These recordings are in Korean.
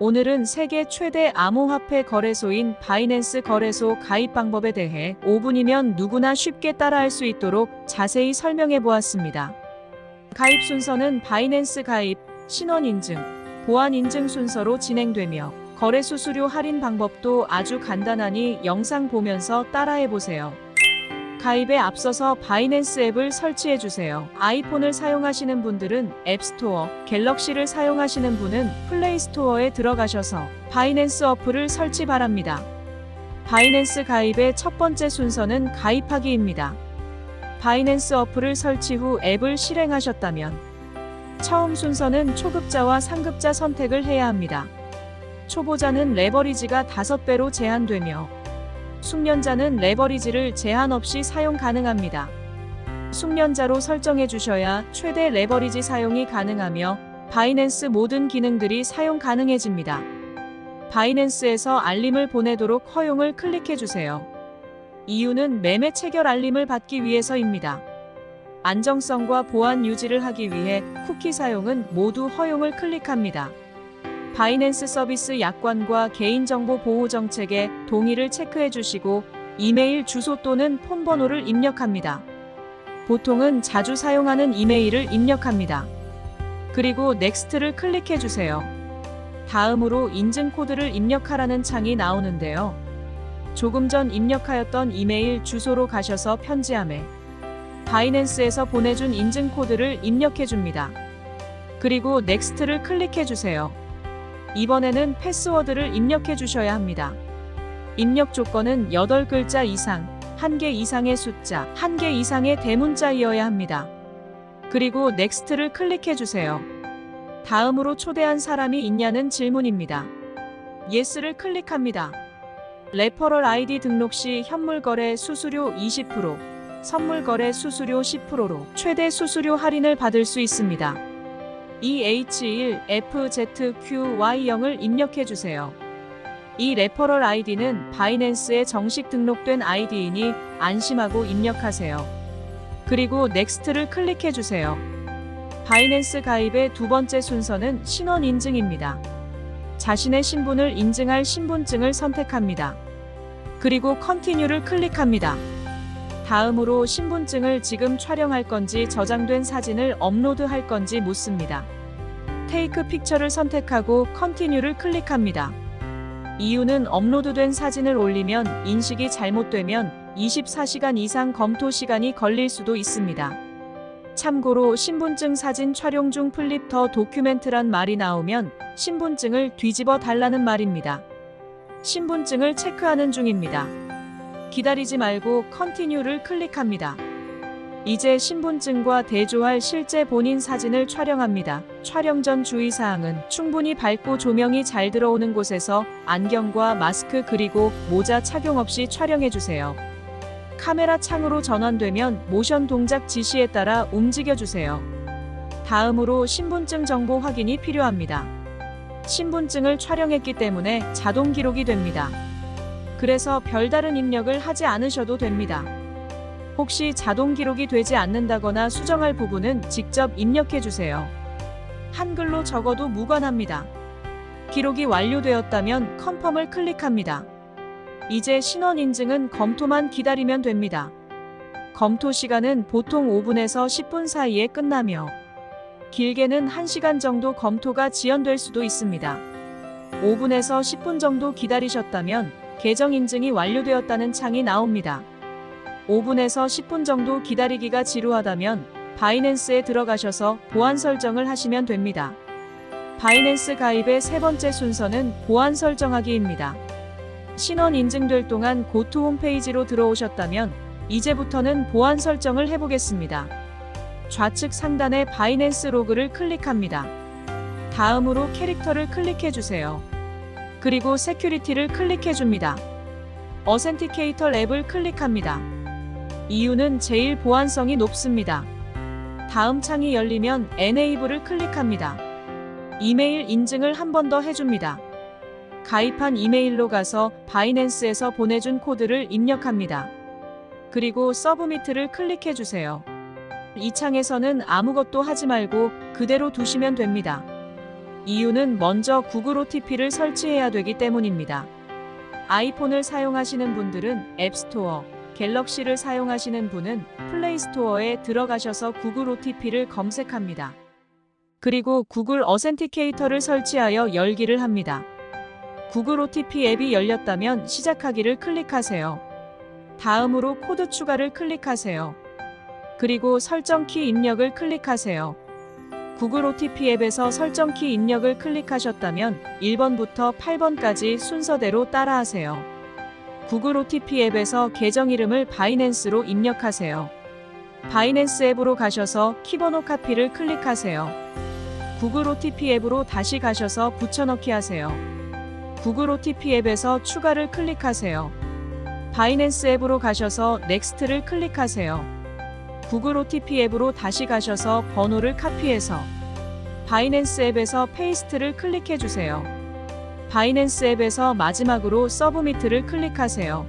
오늘은 세계 최대 암호화폐 거래소인 바이낸스 거래소 가입 방법에 대해 5분이면 누구나 쉽게 따라할 수 있도록 자세히 설명해 보았습니다. 가입 순서는 바이낸스 가입, 신원 인증, 보안 인증 순서로 진행되며 거래 수수료 할인 방법도 아주 간단하니 영상 보면서 따라해 보세요. 가입에 앞서서 바이낸스 앱을 설치해 주세요. 아이폰을 사용하시는 분들은 앱스토어, 갤럭시를 사용하시는 분은 플레이스토어에 들어가셔서 바이낸스 어플을 설치 바랍니다. 바이낸스 가입의 첫 번째 순서는 가입하기입니다. 바이낸스 어플을 설치 후 앱을 실행하셨다면 처음 순서는 초급자와 상급자 선택을 해야 합니다. 초보자는 레버리지가 5배로 제한되며 숙련자는 레버리지를 제한 없이 사용 가능합니다. 숙련자로 설정해 주셔야 최대 레버리지 사용이 가능하며 바이낸스 모든 기능들이 사용 가능해집니다. 바이낸스에서 알림을 보내도록 허용을 클릭해 주세요. 이유는 매매 체결 알림을 받기 위해서입니다. 안정성과 보안 유지를 하기 위해 쿠키 사용은 모두 허용을 클릭합니다. 바이낸스 서비스 약관과 개인정보 보호 정책에 동의를 체크해 주시고 이메일 주소 또는 폰 번호를 입력합니다. 보통은 자주 사용하는 이메일을 입력합니다. 그리고 넥스트를 클릭해 주세요. 다음으로 인증 코드를 입력하라는 창이 나오는데요. 조금 전 입력하였던 이메일 주소로 가셔서 편지함에 바이낸스에서 보내준 인증 코드를 입력해 줍니다. 그리고 넥스트를 클릭해 주세요. 이번에는 패스워드를 입력해 주셔야 합니다. 입력 조건은 8글자 이상, 1개 이상의 숫자, 1개 이상의 대문자이어야 합니다. 그리고 넥스트를 클릭해 주세요. 다음으로 초대한 사람이 있냐는 질문입니다. 예스를 클릭합니다. 레퍼럴 아이디 등록 시 현물 거래 수수료 20%, 선물 거래 수수료 10%로 최대 수수료 할인을 받을 수 있습니다. EH1FZQY0을 입력해 주세요. 이 레퍼럴 아이디는 바이낸스에 정식 등록된 아이디이니 안심하고 입력하세요. 그리고 넥스트를 클릭해 주세요. 바이낸스 가입의 두 번째 순서는 신원 인증입니다. 자신의 신분을 인증할 신분증을 선택합니다. 그리고 컨티뉴를 클릭합니다. 다음으로 신분증을 지금 촬영할 건지 저장된 사진을 업로드할 건지 묻습니다. 테이크 픽처를 선택하고 컨티뉴를 클릭합니다. 이유는 업로드된 사진을 올리면 인식이 잘못되면 24시간 이상 검토 시간이 걸릴 수도 있습니다. 참고로 신분증 사진 촬영 중 플립 더 도큐멘트란 말이 나오면 신분증을 뒤집어 달라는 말입니다. 신분증을 체크하는 중입니다. 기다리지 말고 컨티뉴를 클릭합니다. 이제 신분증과 대조할 실제 본인 사진을 촬영합니다. 촬영 전 주의사항은 충분히 밝고 조명이 잘 들어오는 곳에서 안경과 마스크 그리고 모자 착용 없이 촬영해주세요. 카메라 창으로 전환되면 모션 동작 지시에 따라 움직여주세요. 다음으로 신분증 정보 확인이 필요합니다. 신분증을 촬영했기 때문에 자동 기록이 됩니다. 그래서 별다른 입력을 하지 않으셔도 됩니다. 혹시 자동 기록이 되지 않는다거나 수정할 부분은 직접 입력해 주세요. 한글로 적어도 무관합니다. 기록이 완료되었다면 컨펌을 클릭합니다. 이제 신원 인증은 검토만 기다리면 됩니다. 검토 시간은 보통 5분에서 10분 사이에 끝나며 길게는 1시간 정도 검토가 지연될 수도 있습니다. 5분에서 10분 정도 기다리셨다면 계정 인증이 완료되었다는 창이 나옵니다. 5분에서 10분 정도 기다리기가 지루하다면 바이낸스에 들어가셔서 보안 설정을 하시면 됩니다. 바이낸스 가입의 세 번째 순서는 보안 설정하기입니다. 신원 인증될 동안 고투 홈페이지로 들어오셨다면 이제부터는 보안 설정을 해보겠습니다. 좌측 상단의 바이낸스 로그를 클릭합니다. 다음으로 캐릭터를 클릭해 주세요. 그리고 세큐리티를 클릭해 줍니다. 어센티케이터 앱을 클릭합니다. 이유는 제일 보안성이 높습니다. 다음 창이 열리면 Enable을 클릭합니다. 이메일 인증을 한 번 더 해줍니다. 가입한 이메일로 가서 바이낸스에서 보내준 코드를 입력합니다. 그리고 서브미트를 클릭해 주세요. 이 창에서는 아무것도 하지 말고 그대로 두시면 됩니다. 이유는 먼저 구글 OTP를 설치해야 되기 때문입니다. 아이폰을 사용하시는 분들은 앱스토어, 갤럭시를 사용하시는 분은 플레이스토어에 들어가셔서 구글 OTP를 검색합니다. 그리고 구글 어센티케이터를 설치하여 열기를 합니다. 구글 OTP 앱이 열렸다면 시작하기를 클릭하세요. 다음으로 코드 추가를 클릭하세요. 그리고 설정 키 입력을 클릭하세요. 구글 OTP 앱에서 설정 키 입력을 클릭하셨다면 1번부터 8번까지 순서대로 따라하세요. 구글 OTP 앱에서 계정 이름을 바이낸스로 입력하세요. 바이낸스 앱으로 가셔서 키번호 카피를 클릭하세요. 구글 OTP 앱으로 다시 가셔서 붙여넣기 하세요. 구글 OTP 앱에서 추가를 클릭하세요. 바이낸스 앱으로 가셔서 넥스트를 클릭하세요. 구글 OTP 앱으로 다시 가셔서 번호를 카피해서 바이낸스 앱에서 페이스트를 클릭해 주세요. 바이낸스 앱에서 마지막으로 서브미트를 클릭하세요.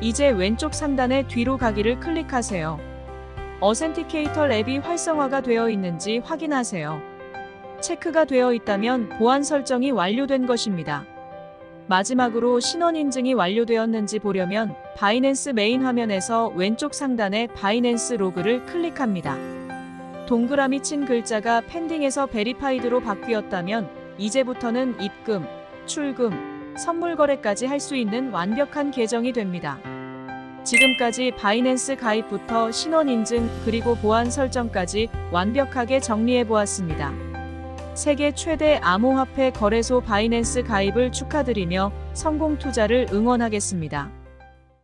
이제 왼쪽 상단에 뒤로 가기를 클릭하세요. 어센티케이터 앱이 활성화가 되어 있는지 확인하세요. 체크가 되어 있다면 보안 설정이 완료된 것입니다. 마지막으로 신원 인증이 완료되었는지 보려면 바이낸스 메인 화면에서 왼쪽 상단에 바이낸스 로그를 클릭합니다. 동그라미 친 글자가 펜딩에서 베리파이드로 바뀌었다면 이제부터는 입금, 출금, 선물 거래까지 할 수 있는 완벽한 계정이 됩니다. 지금까지 바이낸스 가입부터 신원 인증 그리고 보안 설정까지 완벽하게 정리해 보았습니다. 세계 최대 암호화폐 거래소 바이낸스 가입을 축하드리며 성공 투자를 응원하겠습니다.